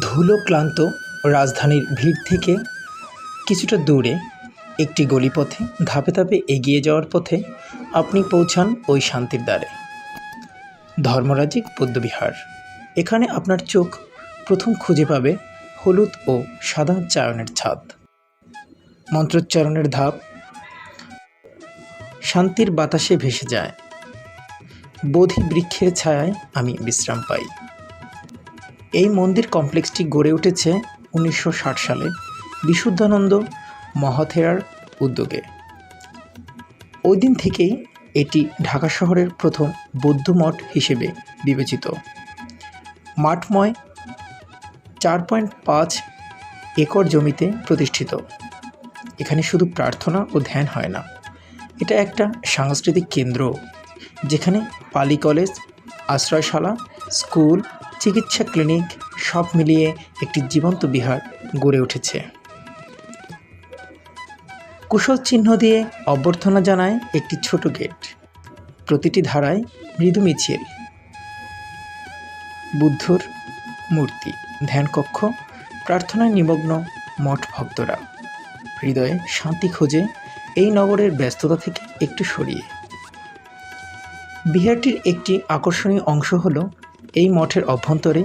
ধুলো ক্লান্ত রাজধানীর ভিড় থেকে কিছুটা দূরে একটি গলিপথে ধাপে ধাপে এগিয়ে যাওয়ার পথে আপনি পৌঁছান ওই শান্তির দ্বারে। ধর্মরাজিক বৌদ্ধবিহার। এখানে আপনার চোখ প্রথম খুঁজে পাবে হলুদ ও সাদা চায়নের ছাদ। মন্ত্রোচ্চারণের ধাপ শান্তির বাতাসে ভেসে যায়। বোধি বৃক্ষের ছায়ায় আমি বিশ্রাম পাই। এই মন্দির কমপ্লেক্সটি গড়ে উঠেছে উনিশশো ষাট সালে বিশুদ্ধানন্দ মহাথেরার উদ্যোগে। ওই দিন থেকেই এটি ঢাকা শহরের প্রথম বৌদ্ধ মঠ হিসেবে বিবেচিত। মাঠময় চার পয়েন্ট পাঁচ একর জমিতে প্রতিষ্ঠিত। এখানে শুধু প্রার্থনা ও ধ্যান হয় না, এটা একটা সাংস্কৃতিক কেন্দ্র যেখানে পালি কলেজ, আশ্রয়শালা, স্কুল চিকিৎসা ক্লিনিক সব মিলিয়ে একটি জীবন্ত বিহার গড়ে উঠেছে। কুশল চিহ্ন দিয়ে অভ্যর্থনা জানায় একটি ছোট গেট। প্রতিটি ধারায় মৃদু মিছিল। বুদ্ধর মূর্তি, ধ্যানকক্ষ, প্রার্থনায় নিমগ্ন মঠ ভক্তরা। হৃদয়ে শান্তি খোঁজে এই নগরের ব্যস্ততা থেকে একটু সরিয়ে। বিহারটির একটি আকর্ষণীয় অংশ হল এই মঠের অভ্যন্তরে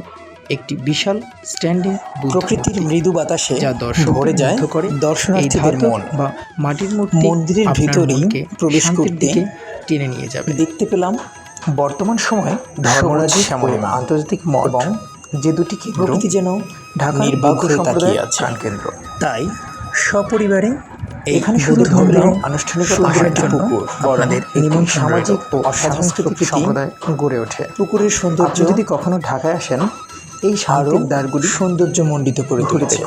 একটি বিশাল স্ট্যান্ডিং প্রকৃতির মৃদু বাতাসে যা দর্শক ভরে যায় করে। দর্শনার্থীদের মন। বা মাটির মূর্তি মন্দিরের ভিতরেই প্রবেশ করতে টেনে নিয়ে যাবে। দেখতে পেলাম বর্তমান সময়ে ধর্মরাজি শ্যামলিমা আন্তর্জাতিক মঠ এবং যে দুটি কেন্দ্র প্রকৃতি যেন ঢাকা নির্বাক তাকিয়ে সম্প্রদায়ের আছে। তাই সপরিবারে এখানে শুধু ধর্মীয় আনুষ্ঠানিকতা পুকুর, আপনাদের নিমন্ত্রণ সামাজিক ও সাংস্কৃতিক সাংস্কৃতিক সম্প্রদায় গড়ে ওঠে। পুকুরের সৌন্দর্য যদি কখনো ঢাকায় আসেন এই শান্তির দ্বারগুলি সৌন্দর্য মণ্ডিত করে তুলেছে।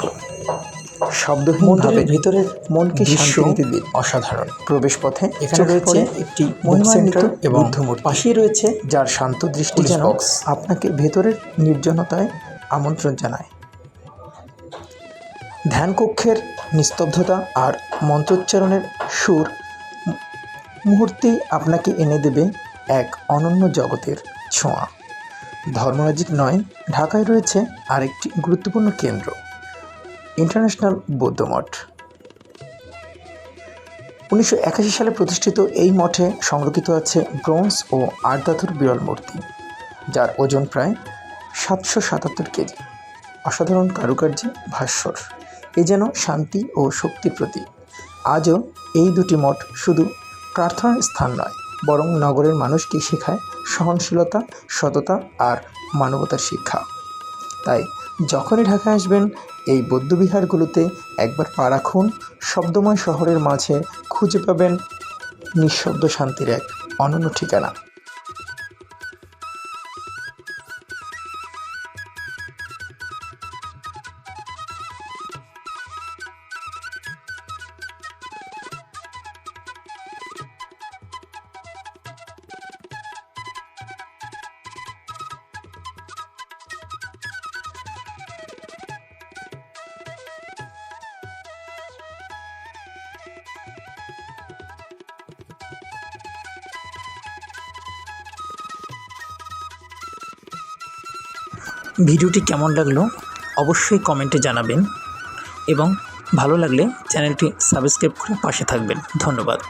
শব্দহীনভাবে ভিতরের মনকে শান্তি দিন। অসাধারণ। প্রবেশপথে এখানে রয়েছে একটি মহিমান্বিত সেন্টার এবং। পাশেই রয়েছে যার শান্ত দৃষ্টি যেন আপনাকে ভেতরের নির্জনতায় আমন্ত্রণ জানায়। ধ্যান কক্ষের নিস্তব্ধতা আর মন্ত্রোচ্চারণের সুর মুহূর্তেই আপনাকে এনে দেবে এক অনন্য জগতের ছোঁয়া। ধর্মরাজিক নয়, ঢাকায় রয়েছে আরেকটি গুরুত্বপূর্ণ কেন্দ্র, ইন্টারন্যাশনাল বৌদ্ধ মঠ। উনিশশো একাশি সালে প্রতিষ্ঠিত এই মঠে সংরক্ষিত আছে ব্রোঞ্জ ও ধাতুর বিরল মূর্তি, যার ওজন প্রায় সাতশো সাতাত্তর কেজি। অসাধারণ কারুকার্যে ভাস্বর এ যেন শান্তি ও শক্তির প্রতীক। আজও এই দুটি মঠ শুধু প্রার্থনার স্থান নয়, বরং নগরের মানুষকে শেখায় সহনশীলতা, সততা আর মানবতার শিক্ষা। তাই যখনই ঢাকায় আসবেন, এই বৌদ্ধবিহারগুলোতে একবার পা রাখুন, শব্দময় শহরের মাঝে খুঁজে পাবেন নিঃশব্দ শান্তির এক অনন্য ঠিকানা। ভিডিওটি কেমন লাগল অবশ্যই কমেন্টে জানাবেন এবং ভালো লাগলে চ্যানেলটি সাবস্ক্রাইব করে পাশে থাকবেন। ধন্যবাদ।